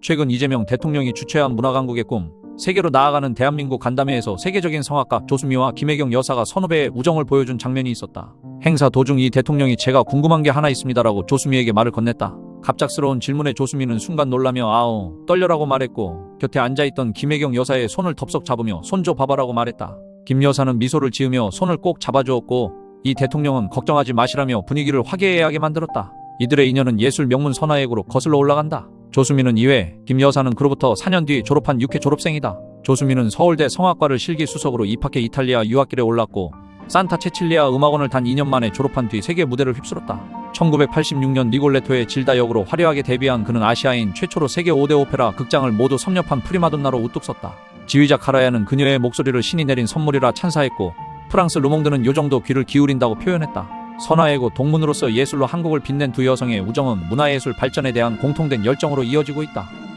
최근 이재명 대통령이 주최한 문화강국의 꿈, 세계로 나아가는 대한민국 간담회에서 세계적인 성악가 조수미와 김혜경 여사가 선후배의 우정을 보여준 장면이 있었다. 행사 도중 이 대통령이 제가 궁금한 게 하나 있습니다라고 조수미에게 말을 건넸다. 갑작스러운 질문에 조수미는 순간 놀라며 아우 떨려라고 말했고 곁에 앉아있던 김혜경 여사의 손을 덥석 잡으며 손 줘 봐봐라고 말했다. 김 여사는 미소를 지으며 손을 꼭 잡아주었고 이 대통령은 걱정하지 마시라며 분위기를 화기애애하게 만들었다. 이들의 인연은 예술 명문 선화액으로 거슬러 올라간다. 조수미는 이외, 김 여사는 그로부터 4년 뒤 졸업한 6회 졸업생이다. 조수미는 서울대 성악과를 실기 수석으로 입학해 이탈리아 유학길에 올랐고 산타 체칠리아 음악원을 단 2년 만에 졸업한 뒤 세계 무대를 휩쓸었다. 1986년 니골레토의 질다 역으로 화려하게 데뷔한 그는 아시아인 최초로 세계 5대 오페라 극장을 모두 섭렵한 프리마돈나로 우뚝 섰다. 지휘자 카라야는 그녀의 목소리를 신이 내린 선물이라 찬사했고 프랑스 르몽드는 요 정도 귀를 기울인다고 표현했다. 선화이고 동문으로서 예술로 한국을 빛낸 두 여성의 우정은 문화예술 발전에 대한 공통된 열정으로 이어지고 있다.